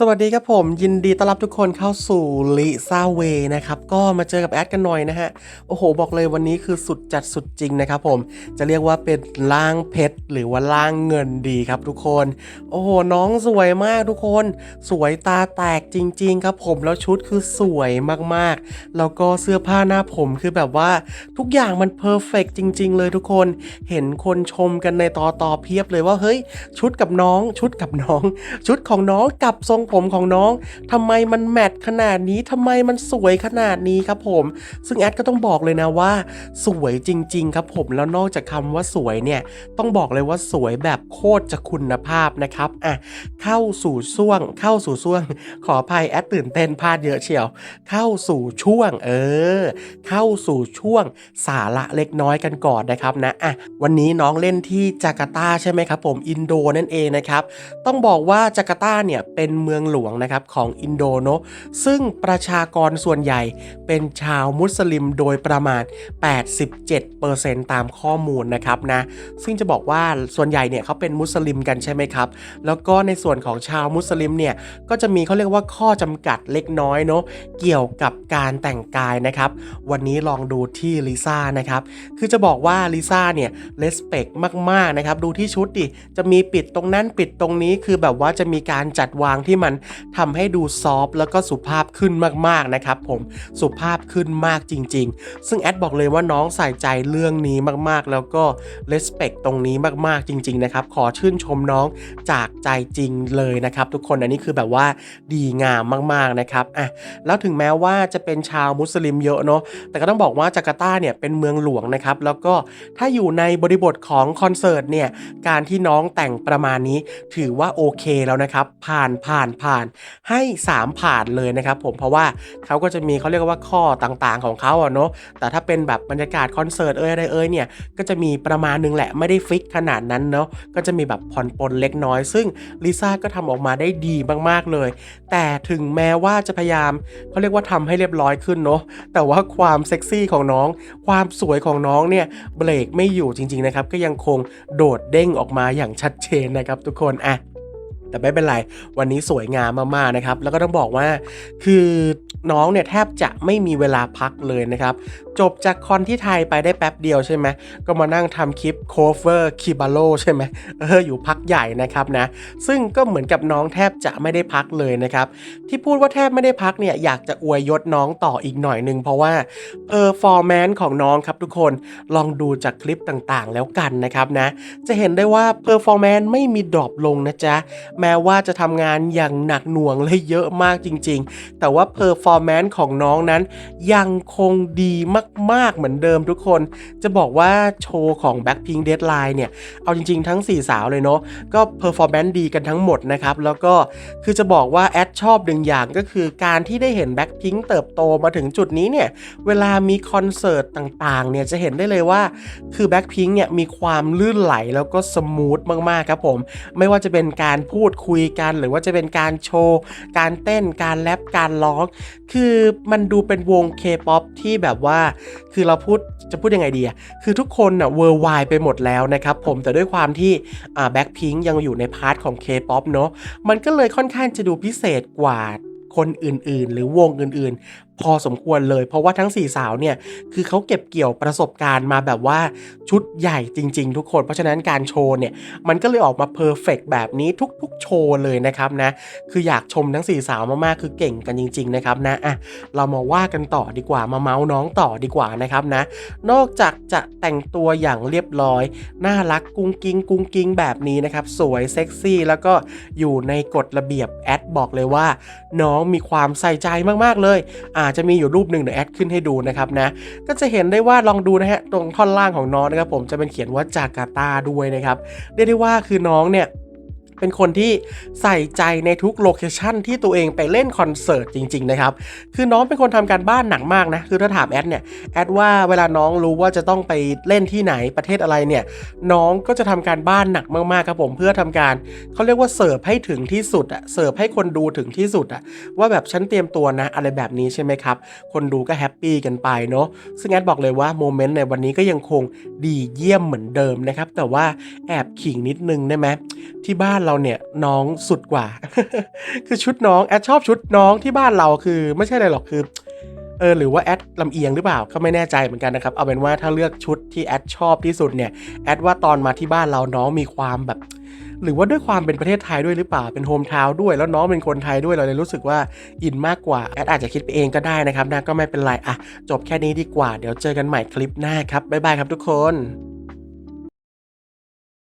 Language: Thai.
สวัสดีครับผมยินดีต้อนรับทุกคนเข้าสู่ลิซ่าเวนะครับ ก็มาเจอกับแอดกันหน่อยนะฮะ โอ้โห บอกเลยวันนี้คือสุดจัดสุดจริงนะครับผมจะเรียกว่าเป็นล่างเพชรหรือว่าล่างเงินดีครับทุกคน โอ้โห น้องสวยมากทุกคน สวยตาแตกจริง ๆ ครับผมแล้วชุดคือสวยมากๆ แล้วก็เสื้อผ้าหน้าผมคือแบบว่าทุกอย่างมันเพอร์เฟกจริง ๆ เลยทุกคนเห็นคนชมกันในต่อต่อเพียบเลยว่าเฮ้ยชุดกับน้องชุดกับน้อง ชุดของน้องกับทรงผมของน้องทำไมมันแมทขนาดนี้ทำไมมันสวยขนาดนี้ครับผม ซึ่งแอดก็ต้องบอกเลยนะว่า สวยจริง ๆ ครับผมแล้วนอกจากคำว่าสวยเนี่ยต้องบอกเลยว่าสวยแบบโคตรจะคุณภาพนะครับอะเข้าสู่ช่วง เข้าสู่ช่วง ขออภัยแอดตื่นเต้นพลาดเยอะเชียว เข้าสู่ช่วง เออ เข้าสู่ช่วงสาระเล็กน้อยกันก่อนนะครับนะอะวันนี้น้องเล่นที่จาการ์ตาใช่ไหมครับผมอินโดนั่นเองนะครับต้องบอกว่าจาการ์ตาเนี่ยเป็นเมืององหลวงนะครับของอินโดเนอะซึ่งประชากรส่วนใหญ่เป็นชาวมุสลิมโดยประมาณ 87%ตามข้อมูลนะครับนะ ซึ่งจะบอกว่าส่วนใหญ่เนี่ยเขาเป็นมุสลิมกันใช่ไหมครับ แล้วก็ในส่วนของชาวมุสลิมเนี่ยก็จะมีเขาเรียกว่าข้อจำกัดเล็กน้อยเนอะเกี่ยวกับการแต่งกายนะครับ วันนี้ลองดูที่ลิซ่านะครับ คือจะบอกว่าลิซ่าเนี่ยเลสเปกมากๆนะครับ ดูที่ชุดดิ จะมีปิดตรงนั้นปิดตรงนี้คือแบบว่าจะมีการจัดวางที่มันทำให้ดูซอฟแล้วก็สุภาพขึ้นมากๆนะครับผมสุภาพขึ้นมากจริง ๆ ซึ่งแอดบอกเลยว่าน้องใส่ใจเรื่องนี้มากๆ แล้วก็เลสเปกตรงนี้มากๆจริง ๆ นะครับ ขอชื่นชมน้องจากใจจริงเลยนะครับ ทุกคนอันนี้คือแบบว่าดีงามมากๆนะครับอะแล้วถึงแม้ว่าจะเป็นชาวมุสลิมเยอะเนาะแต่ก็ต้องบอกว่าจาการ์ตาเนี่ยเป็นเมืองหลวงนะครับ แล้วก็ถ้าอยู่ในบริบทของคอนเสิร์ตเนี่ยการที่น้องแต่งประมาณนี้ถือว่าโอเคแล้วนะครับ ผ่านผ่านผ่านให้3ผ่านเลยนะครับผมเพราะว่าเขาก็จะมีเขาเรียกว่าข้อต่างๆของเขาอะเนาะแต่ถ้าเป็นแบบบรรยากาศคอนเสิร์ตเอ้ยอะไรเอ้ยเนี่ยก็จะมีประมาณนึงแหละไม่ได้ฟิกขนาดนั้นเนาะก็จะมีแบบผ่อนปลนเล็กน้อย ซึ่งลิซ่าก็ทำออกมาได้ดีมากๆเลย แต่ถึงแม้ว่าจะพยายามเขาเรียกว่าทำให้เรียบร้อยขึ้นเนาะแต่ว่าความเซ็กซี่ของน้อง ความสวยของน้องเนี่ยเบรกไม่อยู่จริงๆนะครับก็ยังคงโดดเด้งออกมาอย่างชัดเจนนะครับทุกคนอะ แต่ไม่เป็นไร วันนี้สวยงามมากๆนะครับ แล้วก็ต้องบอกว่า คือน้องเนี่ยแทบจะไม่มีเวลาพักเลยนะครับ จบจากคอนที่ไทยไปได้แป๊บเดียวใช่ไหม ก็มานั่งทำคลิปโคเวอร์คิบาโลใช่ไหมเอออยู่พักใหญ่นะครับนะ ซึ่งก็เหมือนกับน้องแทบจะไม่ได้พักเลยนะครับ ที่พูดว่าแทบไม่ได้พักเนี่ยอยากจะอวยยศน้องต่ออีกหน่อยหนึ่งเพราะว่าเออฟอร์แมนของน้องครับทุกคน ลองดูจากคลิปต่างๆ แล้วกันนะครับนะ จะเห็นได้ว่าเพอร์ฟอร์แมนไม่มีดรอปลงนะจ๊ะแม้ว่าจะทำงานอย่างหนักหน่วงและเยอะมากจริง ๆ แต่ว่าเพอร์ฟอร์แมนซ์ของน้องนั้น ยังคงดีมาก ๆ เหมือนเดิมทุกคน จะบอกว่าโชว์ของ Blackpink Deadline เนี่ย เอาจริง ๆ ทั้ง 4 สาวเลยเนาะก็เพอร์ฟอร์แมนซ์ดีกันทั้งหมดนะครับ แล้วก็คือจะบอกว่าแอดชอบหนึ่งอย่างก็คือการที่ได้เห็น Blackpink เติบโตมาถึงจุดนี้เนี่ย เวลามีคอนเสิร์ตต่าง ๆ เนี่ยจะเห็นได้เลยว่าคือ Blackpink เนี่ยมีความลื่นไหลแล้วก็สมูทมากๆครับผม ไม่ว่าจะเป็นการพูดคุยกัน หรือว่าจะเป็นการโชว์ การเต้นการแรปการร้อง คือมันดูเป็นวงเคป๊อปที่แบบว่า คือเราพูดจะพูดยังไงดีอะคือทุกคนอะเวอร์ไวไปหมดแล้วนะครับผมแต่ด้วยความที่อ่าแบ็คพิงยังอยู่ในพาร์ทของเคป๊อปเนาะมันก็เลยค่อนข้างจะดูพิเศษกว่าคนอื่นๆ หรือวงอื่นๆ พอสมควรเลย เพราะว่าทั้ง 4 สาวเนี่ยคือเขาเก็บเกี่ยวประสบการณ์มาแบบว่าชุดใหญ่จริง ๆ ทุกคน เพราะฉะนั้นการโชว์เนี่ยมันก็เลยออกมาเพอร์เฟกแบบนี้ทุก ๆ โชว์เลยนะครับนะคืออยากชมทั้ง 4 สาวมากๆคือเก่งกันจริง ๆ นะครับนะอะเรามาว่ากันต่อดีกว่ามาเมาส์น้องต่อดีกว่านะครับนะนอกจากจะแต่งตัวอย่างเรียบร้อย น่ารักกุ้งกิ้งกุ้งกิ้งแบบนี้นะครับสวยเซ็กซี่แล้วก็อยู่ในกฎระเบียบแอดบอกเลยว่า น้องมีความใส่ใจมากๆเลยอ่าจจะมีอยู่รูปหนึ่งเดี๋ยวแอดขึ้นให้ดูนะครับนะก็จะเห็นได้ว่าลองดูนะฮะตรงท่อนล่างของน้องนะครับผมจะเป็นเขียนว่าจาการ์ตาด้วยนะครับเรียกได้ว่าคือน้องเนี่ย เป็นคนที่ใส่ใจในทุกโลเคชันที่ตัวเองไปเล่นคอนเสิร์ตจริง ๆ นะครับ คือน้องเป็นคนทำการบ้านหนักมากนะ คือถ้าถามแอดเนี่ย แอดว่าเวลาน้องรู้ว่าจะต้องไปเล่นที่ไหนประเทศอะไรเนี่ย น้องก็จะทำการบ้านหนักมากๆครับผมเพื่อทำการเขาเรียกว่าเสิร์ฟให้ถึงที่สุดอะเสิร์ฟให้คนดูถึงที่สุดอะว่าแบบฉันเตรียมตัวนะอะไรแบบนี้ใช่ไหมครับ คนดูก็แฮปปี้กันไปเนาะซึ่งแอดบอกเลยว่าโมเมนต์ในวันนี้ก็ยังคงดีเยี่ยมเหมือนเดิมนะครับแต่ว่าแอบขิงนิดนึงได้ไหม ที่บ้านเราเนี่ยน้องสุดกว่า คือชุดน้องแอดชอบชุดน้องที่บ้านเราคือ ไม่ใช่อะไรหรอกคือเออหรือว่าแอดลำเอียงหรือเปล่าก็ไม่แน่ใจเหมือนกันนะครับเอาเป็นว่าถ้าเลือกชุดที่แอดชอบที่สุดเนี่ยแอดว่าตอนมาที่บ้านเราน้องมีความแบบ หรือว่าด้วยความเป็นประเทศไทยด้วยหรือเปล่าเป็นโฮมทาวด้วยแล้วน้องเป็นคนไทยด้วยเราเลยรู้สึกว่าอินมากกว่าแอดอาจจะคิดไปเองก็ได้นะครับนะก็ไม่เป็นไรอะจบแค่นี้ดีกว่าเดี๋ยวเจอกันใหม่คลิปหน้าครับบ๊ายบายครับทุกคน